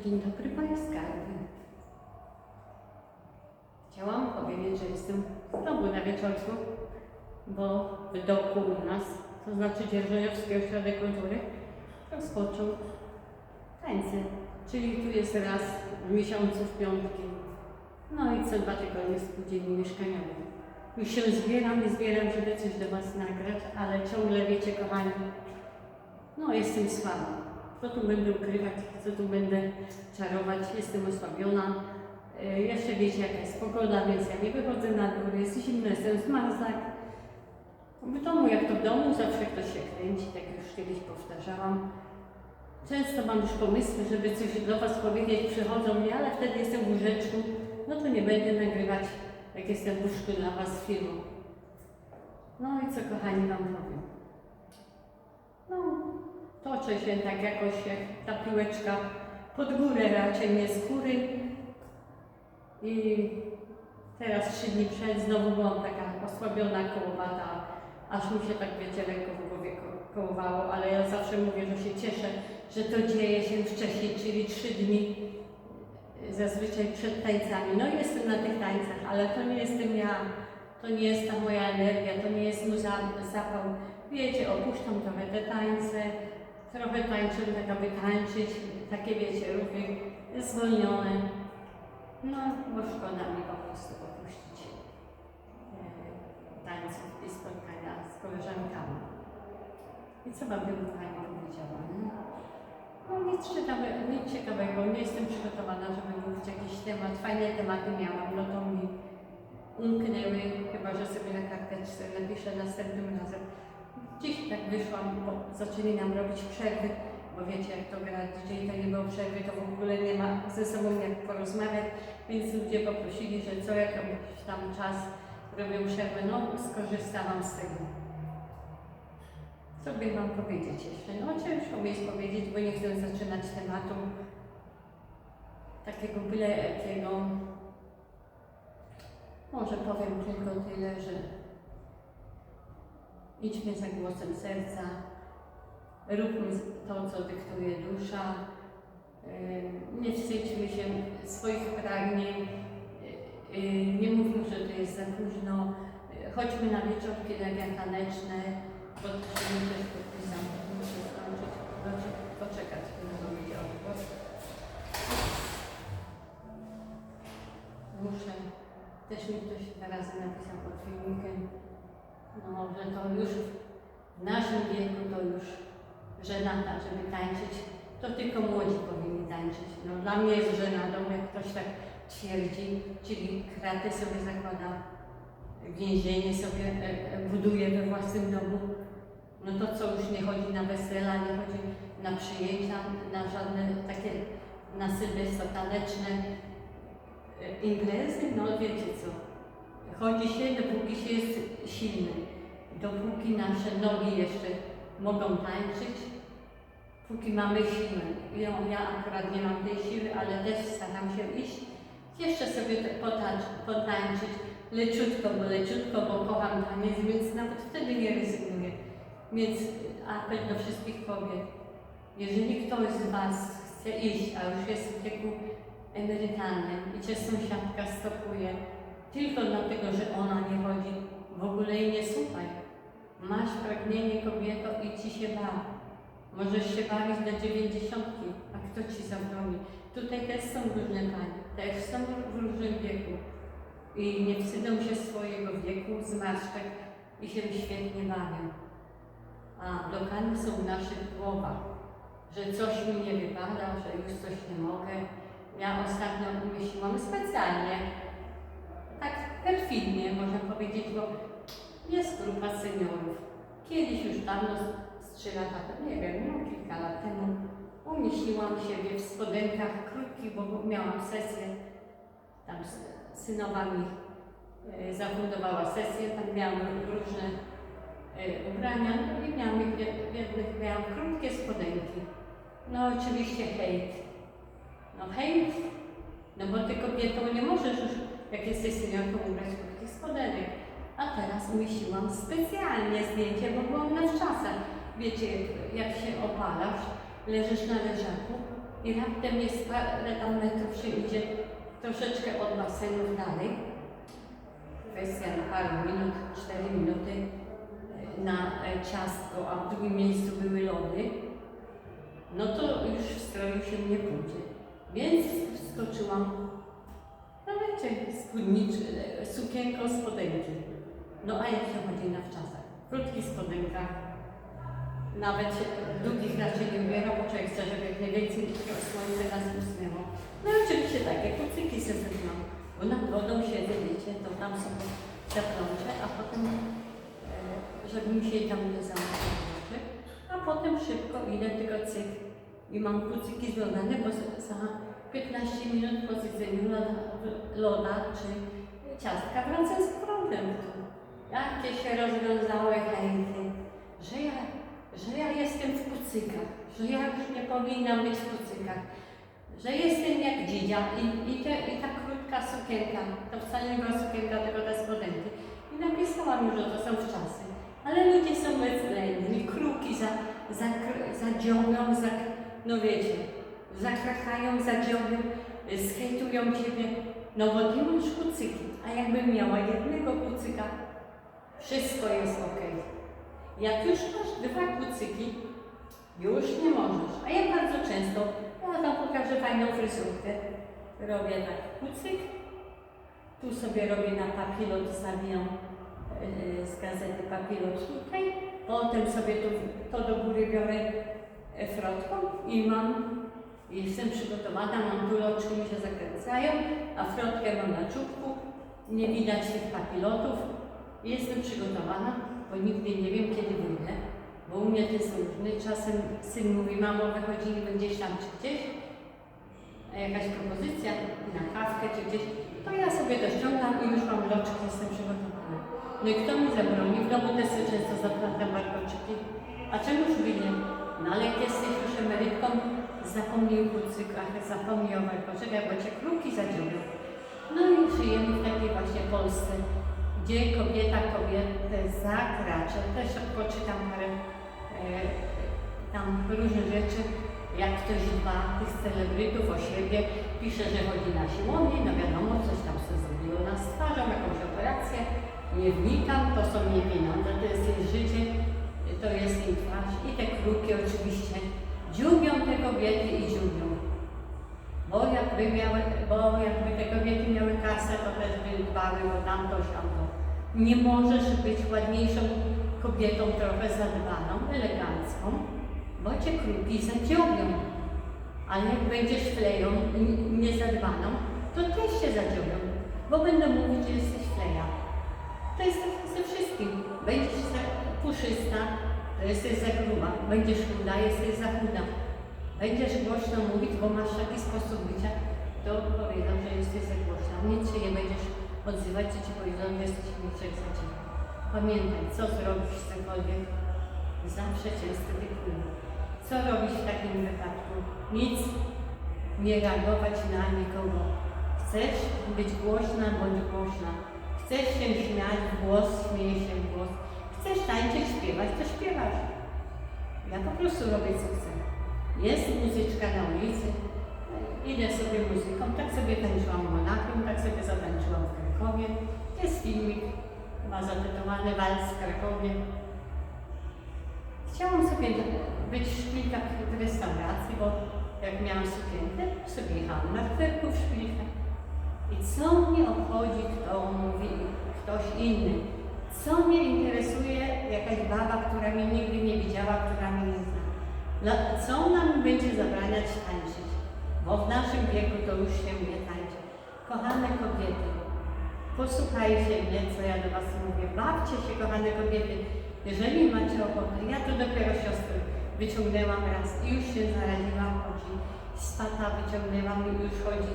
Dzień dobry Panie Skarbie. Chciałam powiedzieć, że jestem znowu na wieczorku, bo w doku u nas, to znaczy Dzierżoniowski Ośrodek Kultury, rozpoczął tańce. Czyli tu jest raz w miesiącu w piątki. No i co dwa tygodnie spółdzielni mieszkaniowej. Już się zbieram i zbieram, żeby coś do Was nagrać, ale ciągle wiecie, kochani, no jestem słaba. Co tu będę ukrywać, co tu będę czarować, jestem osłabiona. E, Jeszcze wiecie jaka jest pogoda, więc ja nie wychodzę na dół, jest zimno, jestem zmarzak. W domu, jak to w domu, zawsze ktoś się kręci, tak jak już kiedyś powtarzałam. Często mam już pomysły, żeby coś do Was powiedzieć, przychodzą mnie, ale wtedy jestem w łóżeczku, no to nie będę nagrywać, jak jestem w łóżku dla Was filmu. No i co kochani Wam powiem. Toczę się tak jakoś jak ta piłeczka pod górę raczej, nie z góry. I teraz trzy dni przed znowu byłam taka osłabiona, kołowata, aż mi się tak wiecie lekko w głowie ko- kołowało, ale ja zawsze mówię, że się cieszę, że to dzieje się wcześniej, czyli trzy dni zazwyczaj przed tańcami. No jestem na tych tańcach, ale to nie jestem ja, to nie jest ta moja energia, to nie jest mój za- zapał. Wiecie, opuszczam trochę te tańce, trochę tańczę tak, aby tańczyć, takie wiecie, ruchy zwolnione. No, bo szkoda mi po prostu opuścić e, tańców i spotkania z koleżankami. I co Wam bym kochani powiedziała? No nic ciekawego, nic ciekawego, nie jestem przygotowana, żeby mówić jakiś temat. Fajne tematy miałam, no to mi umknęły, chyba że sobie na karteczce napiszę następnym razem. Dziś tak wyszłam, bo zaczęli nam robić przerwy, bo wiecie jak to gra DJ, to nie było przerwy, to w ogóle nie ma ze sobą jak porozmawiać, więc ludzie poprosili, że co jakiś tam czas robią przerwę, no skorzystałam z tego. Co by Wam powiedzieć jeszcze? No ciężko mi jest powiedzieć, bo nie chcę zaczynać tematu takiego byle jakiego. Może powiem tylko tyle, że idźmy za głosem serca, róbmy to, co dyktuje dusza, Yy, nie wstydźmy się swoich pragnień, Yy, yy, nie mówmy, że to jest za późno, chodźmy na wieczorki na taneczne, bo to się też podpisam, muszę skończyć, poczekać, żeby mi odgłos. Muszę, też mi ktoś dwa razy napisał pod filmikiem, no, że to już w naszym wieku to już żenada, żeby tańczyć, to tylko młodzi powinni tańczyć. No, dla mnie jest żenadą, jak ktoś tak twierdzi, czyli kraty sobie zakłada, więzienie sobie e, e, buduje we własnym domu. No to co, już nie chodzi na wesela, nie chodzi na przyjęcia, na żadne takie na sylwestro taneczne e, imprezy, no wiecie co. Chodzi się, dopóki się jest silny, dopóki nasze nogi jeszcze mogą tańczyć, póki mamy siłę. Ja, ja akurat nie mam tej siły, ale też staram się iść, jeszcze sobie potańczyć, leciutko, bo leciutko, bo kocham taniec, więc nawet wtedy nie rezygnuję. Więc apel do wszystkich kobiet, jeżeli ktoś z Was chce iść, a już jest w wieku emerytalnym i Cię sąsiadka stopuje, tylko dlatego, że ona nie chodzi, w ogóle jej nie słuchaj. Masz pragnienie kobieto i Ci się bawi. Możesz się bawić do dziewięćdziesiątki, a kto Ci zabroni? Tutaj też są różne panie, też są w różnym wieku i nie wstydzą się swojego wieku, zmarszczek i się świetnie bawią. A blokady są w naszych głowach, że coś mi nie wypada, że już coś nie mogę. Ja ostatnio umyśliłam specjalnie, perfidnie można powiedzieć, bo jest grupa seniorów. Kiedyś już dawno, z trzy lata, temu, nie wiem, no kilka lat temu, umieściłam siebie w spodenkach krótkich, bo miałam sesję, tam z mi e, zafundowała sesję, tam miałam różne e, ubrania, no i miałam w jednych miałam krótkie spodenki. No oczywiście hejt. No hejt, no bo ty kobietą nie możesz już, jak jesteś seniorką, ubrać krótkich spodenek. A teraz umieściłam specjalnie zdjęcie, bo byłam na wczasach. Wiecie, jak się opalasz, leżysz na leżaku i raptem jest parę tam metrów się idzie troszeczkę od basenów dalej. Kwestia na parę minut, 4 minuty e, na e, ciastko, a w drugim miejscu były lody, no to już w stroju się nie pójdzie. Więc wskoczyłam, wiecie, spódniczy, sukienko, spodenki. No a jak się chodzi na wczasach? W krótkich spodenkach, nawet się długich raczej nie ubiera, bo człowiek chce, żeby jak najwięcej tego słońca nas usnęło. No i oczywiście takie kucyki sobie zrobiłam, bo nad wodą siedzę, wiecie, to tam sobie zaplączę, a potem, e, żeby mi się tam nie zamknął oczy, a potem szybko idę tylko cyk i mam kucyki związane, bo za 15 minut po zjedzeniu loda, czy ciastka wracam z powrotem. Jakie się rozwiązały chęty, że ja, że ja jestem w kucykach, że ja już nie powinnam być w kucykach, że jestem jak dzidzia i, i, te, i ta krótka sukienka, to wcale nie była sukienka, tylko te spodenki. I napisałam już, że to są wczasy. Ale ludzie są bezwzględni, kruki za, za, zadziobią, za, no wiecie, zakrakają, zadziobią, y, skejtują ciebie, no bo ty masz kucyki, a jakbym miała jednego kucyka, wszystko jest ok. Jak już masz dwa kucyki, już nie możesz. A ja bardzo często, ja tam pokażę fajną fryzurkę. Robię tak kucyk, tu sobie robię na papilot, zawijam yy, z gazety papilot tutaj, potem sobie to, to do góry biorę e, frotką i mam, jestem przygotowana, mam tu loczki mi się zakręcają, a frotkę mam na czubku, nie widać tych papilotów, jestem przygotowana, bo nigdy nie wiem kiedy wyjdę, bo u mnie to jest różny, czasem syn mówi, mamo wychodzimy gdzieś tam czy gdzieś, a jakaś propozycja na kawkę czy gdzieś, to ja sobie to ściągam i już mam loczki, jestem przygotowana. No i kto mi zabroni? W domu też często zaplatam warkoczyki. A czemuż by nie? No ale jak jesteś już emerytką, kucykach, zapomnij o warkoczykach, bo cię kruki zadziobią. No i żyjemy w takiej właśnie Polsce, gdzie kobieta kobietę zakracza. Też poczytam parę e, tam różne rzeczy, jak ktoś dba tych celebrytów o siebie, pisze, że chodzi na siłownię, no wiadomo, coś tam sobie zrobiło na twarzą, jakąś operację, nie wnikam, to są jej pieniądze, to jest jej życie, to jest jej twarz i te kruki oczywiście dziubią te kobiety i dziubią. Bo jakby, miały, bo jakby te kobiety miały kasę, to też by dbały o tamto, tamto. Nie możesz być ładniejszą kobietą, trochę zadbaną, elegancką, bo cię kruki zadziobią. Ale jak będziesz fleją niezadbaną, to też się zadziobią, bo będą mówić, że jesteś fleja. To jest tak ze wszystkim. Będziesz puszysta, to jesteś za gruba. Będziesz chuda, jesteś za chuda. Będziesz głośno mówić, bo masz taki sposób bycia, to powiedzą, że jesteś za głośna. Nic się nie będziesz odzywać, czy ci powiedzą, że jesteś milczek za ciebie. Pamiętaj, co zrobisz z cokolwiek, zawsze cię skrytykują. Co robić w takim wypadku? Nic. Nie reagować na nikogo. Chcesz być głośna, bądź głośna. Chcesz się śmiać głos, śmieje się głos. Chcesz tańczyć, śpiewać, to śpiewasz. Ja po prostu robię co chcę. Jest muzyczka na ulicy, idę sobie muzyką, tak sobie tańczyłam w Monachium, tak sobie zatańczyłam w Krakowie. Jest filmik, ma zatytułowany Wals w Krakowie. Chciałam sobie być szpilkach w restauracji, bo jak miałam sukienkę, sobie jechałam na kwerku w szpilkach. I co mnie obchodzi, kto mówi ktoś inny? Co mnie interesuje jakaś baba, która mnie nigdy nie widziała, która mnie nie Co nam będzie zabraniać tańczyć? Bo w naszym wieku to już się nie tańczy. Kochane kobiety, posłuchajcie mnie, co ja do Was mówię. Bawcie się, kochane kobiety. Jeżeli macie ochotę, ja tu dopiero siostrę wyciągnęłam raz i już się zaraziłam, chodzi. Z pata wyciągnęłam i już chodzi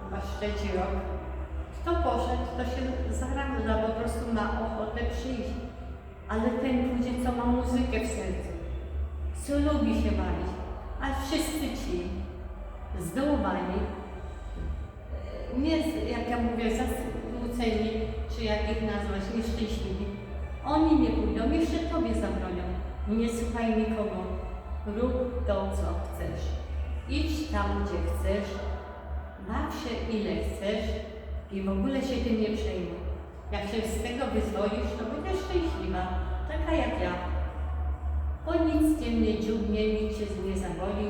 chyba trzeci rok. Kto poszedł, to się zaradza, po prostu ma ochotę przyjść. Ale ten pójdzie, co ma muzykę w sercu, co lubi się bawić, a wszyscy ci zdołowani, nie, jak ja mówię, zasmuceni, czy jak ich nazwać, nieszczęśliwi, oni nie pójdą, jeszcze Tobie zabronią. Nie słuchaj nikogo, rób to, co chcesz. Idź tam, gdzie chcesz, baw się ile chcesz i w ogóle się Tym nie przejmuj. Jak się z tego wyzwolisz, to będziesz szczęśliwa, taka jak ja bo nic z tym nie dziubnie, nic się nie zaboli,